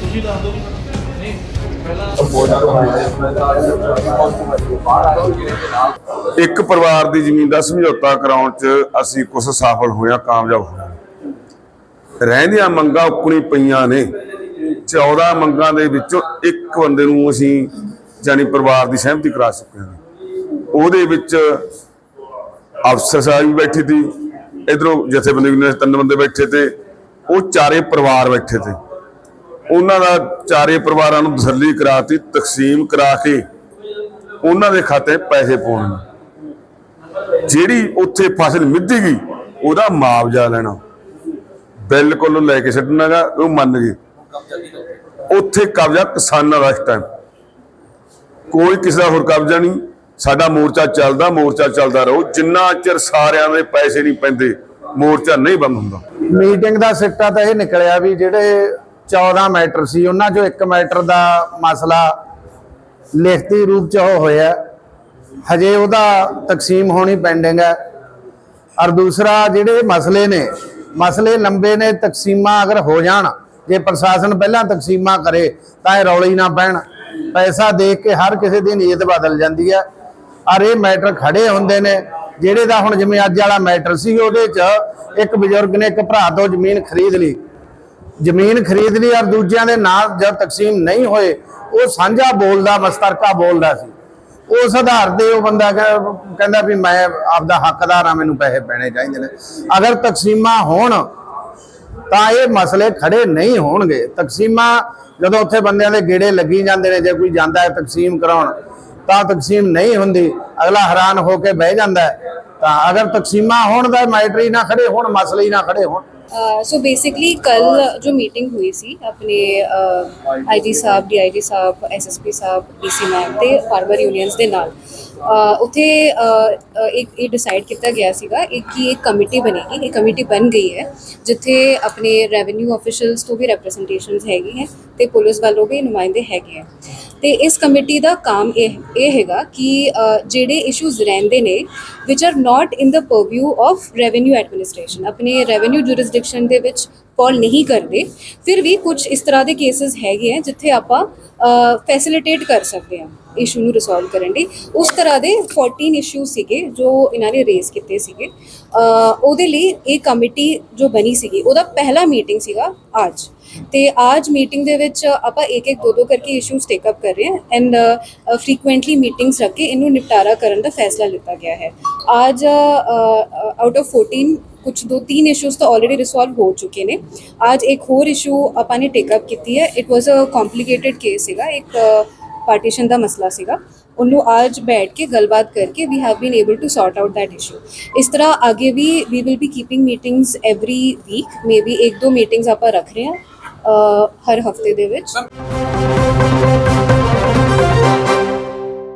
ਤੁਸੀਂ ਦੱਸ ਦਿਓ ਨਹੀਂ ਇੱਕ ਪਰਿਵਾਰ ਦੀ ਜ਼ਮੀਨ ਦਾ ਸਮਝੌਤਾ ਕਰਾਉਣ 'ਚ ਅਸੀਂ ਕੁਝ ਸਫਲ ਹੋਇਆ, ਕਾਮਯਾਬ ਹੋਇਆ। ਰਹਿੰਦੀਆਂ ਮੰਗਾਂ ਉਕਣੀ ਪਈਆਂ ਨੇ। 14 ਮੰਗਾਂ ਦੇ ਵਿੱਚੋਂ ਇੱਕ ਬੰਦੇ ਨੂੰ ਅਸੀਂ ਜਾਨੀ ਪਰਿਵਾਰ ਦੀ ਸਹਿਮਤੀ ਕਰਾ ਚੁੱਕੇ ਹਾਂ। ਉਹਦੇ ਵਿੱਚ ਅਫਸਰ ਸਾਹਿਬ ਵੀ ਬੈਠੇ ਸੀ। ਇਧਰੋਂ ਜਥੇਬੰਦੀ ਨੇ ਤਿੰਨ ਬੰਦੇ ਬੈਠੇ ਤੇ ਉਹ ਚਾਰੇ ਪਰਿਵਾਰ ਬੈਠੇ ਤੇ। ਉਹਨਾਂ ਦਾ ਚਾਰੇ ਪਰਿਵਾਰਾਂ ਨੂੰ ਤਸੱਲੀ ਕਰਾਤੀ, ਤਕਸੀਮ ਕਰਾ ਕੇ ਉਹਨਾਂ ਦੇ ਖਾਤੇ ਪੈਸੇ ਪਾਉਣੇ ਜਿਹੜੀ ਉੱਥੇ ਫਸਲ ਮਿੱਧੀ ਗਈ, ਉਹਦਾ ਮੁਆਵਜ਼ਾ ਲੈਣਾ। ਬਿਲਕੁਲ ਲੈ ਕੇ ਛੱਡਣਾਗਾ, ਉਹ ਮੰਨ ਗਏ। ਉੱਥੇ ਕਬਜ਼ਾ ਕਿਸਾਨਾਂ ਦਾ ਇਸ ਟਾਈਮ ਕੋਈ ਕਿਸੇ ਦਾ ਹੋਰ ਕਬਜ਼ਾ ਨਹੀਂ। ਸਾਡਾ ਮੋਰਚਾ ਚੱਲਦਾ ਮੋਰਚਾ ਚੱਲਦਾ ਰਹੋ। ਜਿੰਨਾ ਚਿਰ ਸਾਰਿਆਂ ਦੇ ਪੈਸੇ ਨਹੀਂ ਪੈਂਦੇ, ਮੋਰਚਾ ਨਹੀਂ ਬੰਦ ਹੁੰਦਾ। ਮੀਟਿੰਗ ਦਾ ਸਿੱਟਾ ਤਾਂ ਇਹ ਨਿਕਲਿਆ ਵੀ ਜਿਹੜੇ 14 ਮੈਟਰ ਸੀ, ਉਹਨਾਂ ਚੋਂ ਇੱਕ ਮੈਟਰ ਦਾ ਮਸਲਾ ਲਿਖਤੀ ਰੂਪ ਚ ਉਹ ਹੋਇਆ। ਹਜੇ ਉਹਦਾ ਤਕਸੀਮ ਹੋਣੀ ਪੈਂਡਿੰਗ ਹੈ। ਔਰ ਦੂਸਰਾ, ਜਿਹੜੇ ਮਸਲੇ ਨੇ, ਮਸਲੇ ਲੰਬੇ ਨੇ, ਤਕਸੀਮਾਂ ਅਗਰ ਹੋ ਜਾਣ, ਜੇ ਪ੍ਰਸ਼ਾਸਨ ਪਹਿਲਾਂ ਤਕਸੀਮਾਂ ਕਰੇ, ਤਾਂ ਇਹ ਰੌਲੀ ਨਾ ਪੈਣ। ਪੈਸਾ ਦੇਖ ਕੇ ਹਰ ਕਿਸੇ ਦੀ ਨੀਅਤ ਬਦਲ ਜਾਂਦੀ ਹੈ। ਔਰ ਇਹ ਮੈਟਰ ਖੜੇ ਹੁੰਦੇ ਨੇ। ਜਿਹੜੇ ਦਾ ਹੁਣ ਜਿਵੇਂ ਅੱਜ ਵਾਲਾ ਮੈਟਰ ਸੀ ਉਹਦੇ 'ਚ ਇੱਕ ਬਜ਼ੁਰਗ ਨੇ ਇੱਕ ਭਰਾ ਤੋਂ ਜ਼ਮੀਨ ਖਰੀਦ ਲਈ। ਜ਼ਮੀਨ ਖਰੀਦ ਲਈ ਔਰ ਦੂਜਿਆਂ ਦੇ ਨਾਲ ਜਦ ਤਕਸੀਮ ਨਹੀਂ ਹੋਏ, ਉਹ ਸਾਂਝਾ ਬੋਲਦਾ, ਮਸਤਰਕਾ ਬੋਲਦਾ ਸੀ। ਉਸ ਆਧਾਰ ਤੇ ਉਹ ਬੰਦਾ ਕਹਿੰਦਾ ਵੀ ਮੈਂ ਆਪਦਾ ਹੱਕਦਾਰ ਆ ਮੈਨੂੰ ਪੈਸੇ ਪੈਣੇ ਚਾਹੀਦੇ ਨੇ। ਅਗਰ ਤਕਸੀਮਾਂ ਹੋਣ, ਤਾਂ ਇਹ ਮਸਲੇ ਖੜੇ ਨਹੀਂ ਹੋਣਗੇ। ਤਕਸੀਮਾਂ ਜਦੋਂ ਉੱਥੇ ਬੰਦਿਆਂ ਦੇ ਗੇੜੇ ਲੱਗੀ ਜਾਂਦੇ ਨੇ, ਜੇ ਕੋਈ ਜਾਂਦਾ ਹੈ ਤਕਸੀਮ ਕਰਾਉਣ ਤਾਂ ਤਕਸੀਮ ਨਹੀਂ ਹੁੰਦੀ ਅਗਲਾ ਹੈਰਾਨ ਹੋ ਕੇ ਬਹਿ ਜਾਂਦਾ ਹੈ। ਤਾਂ ਅਗਰ ਤਕਸੀਮਾਂ ਹੋਣ ਦਾ ਮੈਟਰ ਹੀ ਨਾ ਖੜੇ ਹੋਣ ਮਸਲੇ ਹੀ ਨਾ ਖੜੇ ਹੋਣ ਸੋ ਬੇਸਿਕਲੀ ਕੱਲ ਜੋ ਮੀਟਿੰਗ ਹੋਈ ਸੀ ਆਪਣੇ ਆਈਜੀ ਸਾਹਿਬ ਡੀਆਈਜੀ ਸਾਹਿਬ ਐਸਐਸਪੀ ਸਾਹਿਬ ਡੀਸੀ ਮੈਮ ਤੇ ਫਾਰਮਰ ਯੂਨੀਅਨਸ ਦੇ ਨਾਲ ਅਹ, ਇੱਕ ਇਹ ਡਿਸਾਈਡ ਕੀਤਾ ਗਿਆ ਸੀਗਾ ਇੱਕ ਕੀ ਇੱਕ ਕਮੇਟੀ ਬਣੇਗੀ ਇਹ ਕਮੇਟੀ ਬਣ ਗਈ ਹੈ ਜਿੱਥੇ ਆਪਣੇ ਰੈਵਨਿਊ ਆਫੀਸ਼ੀਅਲਸ ਤੋਂ ਵੀ ਰਿਪਰੈਜ਼ੈਂਟੇਸ਼ਨਸ ਹੈਗੀ ਹੈ ਤੇ ਪੁਲਿਸ ਵੱਲੋਂ ਵੀ ਨੁਮਾਇੰਦੇ ਹੈਗੇ ਹੈ ਤੇ ਇਸ ਕਮੇਟੀ ਦਾ ਕੰਮ ਇਹ ਇਹ ਹੈਗਾ ਕਿ ਜਿਹੜੇ ਇਸ਼ੂਜ਼ ਰਹਿੰਦੇ ਨੇ which are not in the purview of revenue administration ਆਪਣੇ ਰੈਵਨਿਊ ਜੁਰਿਸਡਿਕਸ਼ਨ ਦੇ ਵਿੱਚ ਫਾਲ ਨਹੀਂ ਕਰਦੇ, ਫਿਰ ਵੀ ਕੁਝ ਇਸ ਤਰ੍ਹਾਂ ਦੇ ਕੇਸਸ ਹੈਗੇ ਆ ਜਿੱਥੇ ਆਪਾਂ ਫੈਸਿਲਿਟੇਟ ਕਰ ਸਕਦੇ ਹਾਂ ਇਸ਼ੂ ਨੂੰ ਰਿਸੋਲਵ ਕਰਨ ਲਈ। ਉਸ ਤਰ੍ਹਾਂ ਦੇ 14 ਇਸ਼ੂ ਸੀਗੇ ਜੋ ਇਹਨਾਂ ਨੇ ਰੇਜ਼ ਕੀਤੇ ਸੀਗੇ। ਉਹਦੇ ਲਈ ਇਹ ਕਮੇਟੀ ਜੋ ਬਣੀ ਸੀਗੀ, ਉਹਦਾ ਪਹਿਲਾ ਮੀਟਿੰਗ ਸੀਗਾ ਅੱਜ। ਤੇ ਅੱਜ ਮੀਟਿੰਗ ਦੇ ਵਿੱਚ ਆਪਾਂ ਇੱਕ ਇੱਕ ਦੋ ਦੋ ਕਰਕੇ ਇਸ਼ੂਸ ਟੇਕ ਅਪ ਕਰ ਰਹੇ ਹਾਂ ਐਂਡ ਫ੍ਰੀਕੁਐਂਟਲੀ ਮੀਟਿੰਗਸ ਰੱਖ ਕੇ ਇਹਨੂੰ ਨਿਪਟਾਰਾ ਕਰਨ ਦਾ ਫੈਸਲਾ ਲਿੱਤਾ ਗਿਆ ਹੈ। ਅੱਜ ਆਊਟ ਆਫ 14 ਕੁਝ ਦੋ ਤਿੰਨ ਇਸ਼ੂਸ ਤਾਂ ਆਲਰੇਡੀ ਰਿਸੋਲਵ ਹੋ ਚੁੱਕੇ ਨੇ। ਅੱਜ ਇੱਕ ਹੋਰ ਇਸ਼ੂ ਆਪਾਂ ਨੇ ਟੇਕ ਅਪ ਕੀਤੀ ਹੈ। It was a complicated case ਸੀਗਾ। ਇੱਕ ਪਾਰਟੀਸ਼ਨ ਦਾ ਮਸਲਾ ਸੀਗਾ। ਉਹਨੂੰ ਅੱਜ ਬੈਠ ਕੇ ਗੱਲਬਾਤ ਕਰਕੇ we have been able to sort out that issue ਇਸ ਤਰ੍ਹਾਂ ਅੱਗੇ ਵੀ we will be keeping meetings every week maybe ਇੱਕ ਦੋ ਮੀਟਿੰਗਸ ਆਪਾਂ ਰੱਖ ਰਹੇ ਹਾਂ ਹਰ ਹਫ਼ਤੇ ਦੇ ਵਿੱਚ।